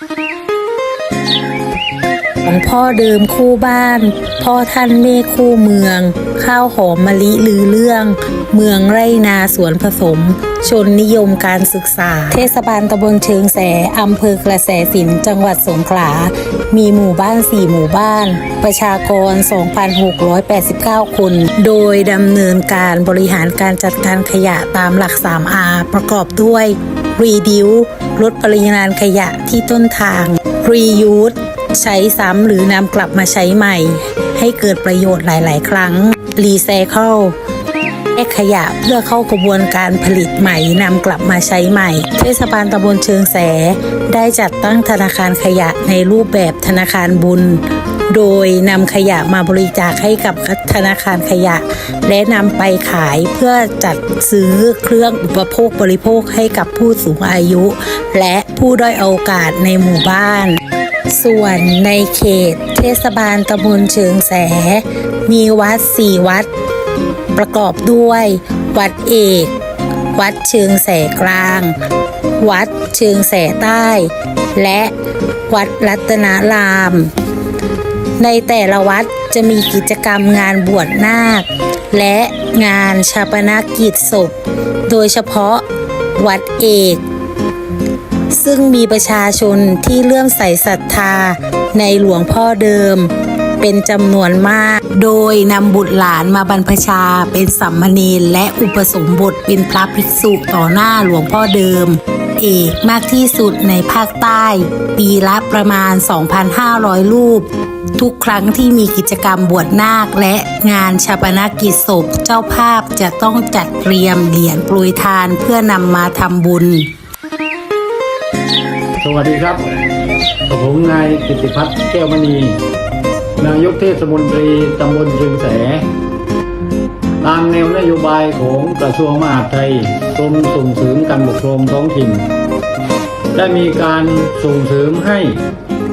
ของพ่อเดิมคู่บ้าน พ่อท่านเมฆคู่เมือง ข้าวหอมมะลิลือเรื่อง เมืองไร่นาสวนผสม ชนนิยมการศึกษา เทศบาลตำบลเชิงแสอำเภอกระแสสินจังหวัดสงขลา มีหมู่บ้าน 4 หมู่บ้าน ประชากร 2,689 คน โดยดำเนินการบริหารการจัดการขยะตามหลัก 3R ประกอบด้วย Reduce ลดปริมาณขยะที่ต้นทาง Reuse ใช้ซ้ำหรือนำกลับมาใช้ใหม่ ให้เกิดประโยชน์หลาย ๆ ครั้ง Recycle แย กขยะเพื่อเข้ากระบวนการผลิตใหม่นำกลับมาใช้ใหม่ เทศบาลตำบลเชิงแส ได้จัดตั้งธนาคารขยะในรูปแบบธนาคารบุญ โดยนำขยะมาบริจาคให้กับธนาคารขยะ และนำไปขายเพื่อจัดซื้อเครื่องอุปโภคบริโภคให้กับผู้สูงอายุ และผู้ด้อยโอกาสในหมู่บ้านส่วนในเขตเทศบาลตำบลเชิงแส มีวัดสี่วัด ประกอบด้วย วัดเอก วัดเชิงแสกลาง วัดเชิงแสใต้ และวัดรัตนาราม ในแต่ละวัดจะมีกิจกรรมงานบวชนาค และงานชาปนกิจศพ โดยเฉพาะวัดเอก ซึ่งมีประชาชนที่เลื่อมใสศรัทธาในหลวงพ่อเดิม เป็นจำนวนมาก โดยนำบุตรหลานมาบรรพชาเป็นสัมมเนรและอุปสมบทเป็นพระภิกษุต่อหน้าหลวงพ่อเดิม เอกมากที่สุดในภาคใต้ ปีละประมาณ 2,500 รูป ทุกครั้งที่มีกิจกรรมบวชนาคและงานชาปนกิจศพเจ้าภาพจะต้องจัดเตรียมเหรียญโปรยทานเพื่อนำมาทำบุญ สวัสดีครับ ผมนายกิติพัฒน์แก้วมณี นายกเทศมนตรีตำบลเชียงแส ตามแนวนโยบายของกระทรวงมหาดไทยกรมส่งเสริมการปกครองท้องถิ่น ได้มีการส่งเสริมให้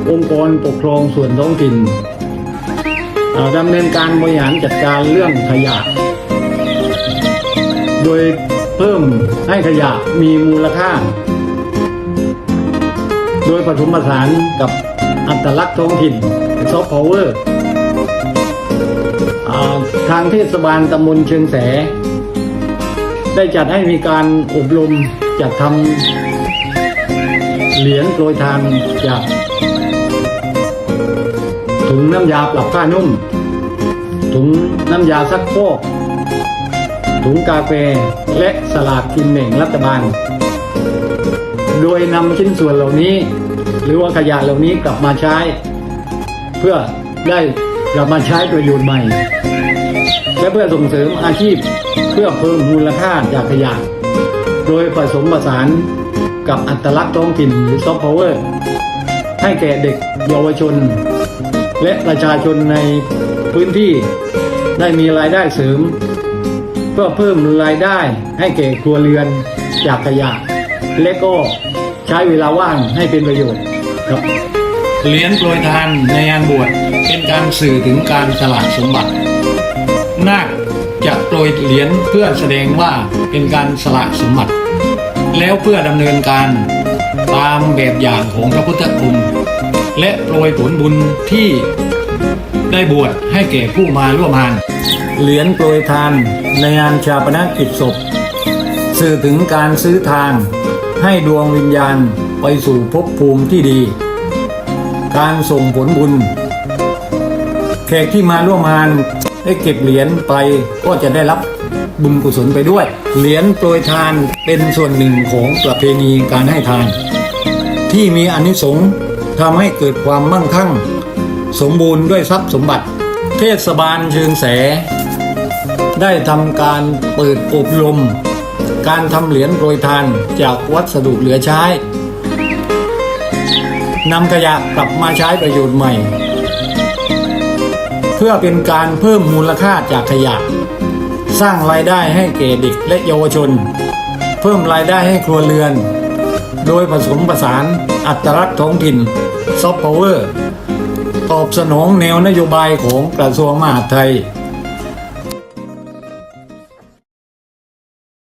องค์กรปกครองส่วนท้องถิ่นดำเนินการบริหารจัดการเรื่องขยะ โดยเพิ่มให้ขยะมีมูลค่า โดยผสมผสานกับ อัตลักษณ์ท้องถิ่นซอฟต์พาวเวอร์ทางเทศบาลตำบลเชียงแส ได้จัดให้มีการอบรมจัดทำเหรียญโปรยทานจากถุงน้ำยาปรับผ้านุ่ม ถุงน้ำยาซักฟอกถุงกาแฟและสลากกินแบ่งรัฐบาล โดยนำชิ้นส่วนเหล่านี้ หรือว่าขยะเหล่านี้กลับมาใช้ เพื่อได้กลับมาใช้ประโยชน์ใหม่ และเพื่อส่งเสริมอาชีพเพื่อเพิ่มมูลค่าจากขยะ โดยผสมผสานกับอัตลักษณ์ท้องถิ่นหรือซอฟต์พาวเวอร์ให้แก่เด็กเยาวชน และประชาชนในพื้นที่ได้มีรายได้เสริม เพื่อเพิ่มรายได้ให้แก่ครัวเรือนจากขยะ และก็ใช้เวลาว่างให้เป็นประโยชน์ ครับเหรียญโปรยทานในงานบวชเป็นการสื่อถึงการสละสมบัติ นาคจะโปรยเหรียญเพื่อแสดงว่าเป็นการสละสมบัติ แล้วเพื่อดำเนินการตามแบบอย่างของพระพุทธองค์และโปรยผลบุญที่ได้บวชให้แก่ผู้มาร่วมงาน เหรียญโปรยทานในงานชาปนกิจศพ สื่อถึงการซื้อทางให้ดวงวิญญาณ ไปสู่ภพภูมิที่ดี การส่งผลบุญ แขกที่มาร่วมงานได้เก็บเหรียญไปก็จะได้รับบุญกุศลไปด้วย เหรียญโปรยทานเป็นส่วนหนึ่งของประเพณีการให้ทาน ที่มีอานิสงส์ทำให้เกิดความมั่งคั่ง สมบูรณ์ด้วยทรัพย์สมบัติ เทศบาลเชิงแส ได้ทำการเปิดอบรม การทำเหรียญโปรยทานจากวัสดุเหลือใช้ นำขยะกลับมาใช้ประโยชน์ใหม่ เพื่อเป็นการเพิ่มมูลค่าจากขยะ สร้างรายได้ให้แก่เด็กและเยาวชน เพิ่มรายได้ให้ครัวเรือน โดยผสมผสานอัตลักษณ์ท้องถิ่นซอฟต์พาวเวอร์ตอบสนองแนวนโยบายของกระทรวงมหาดไทย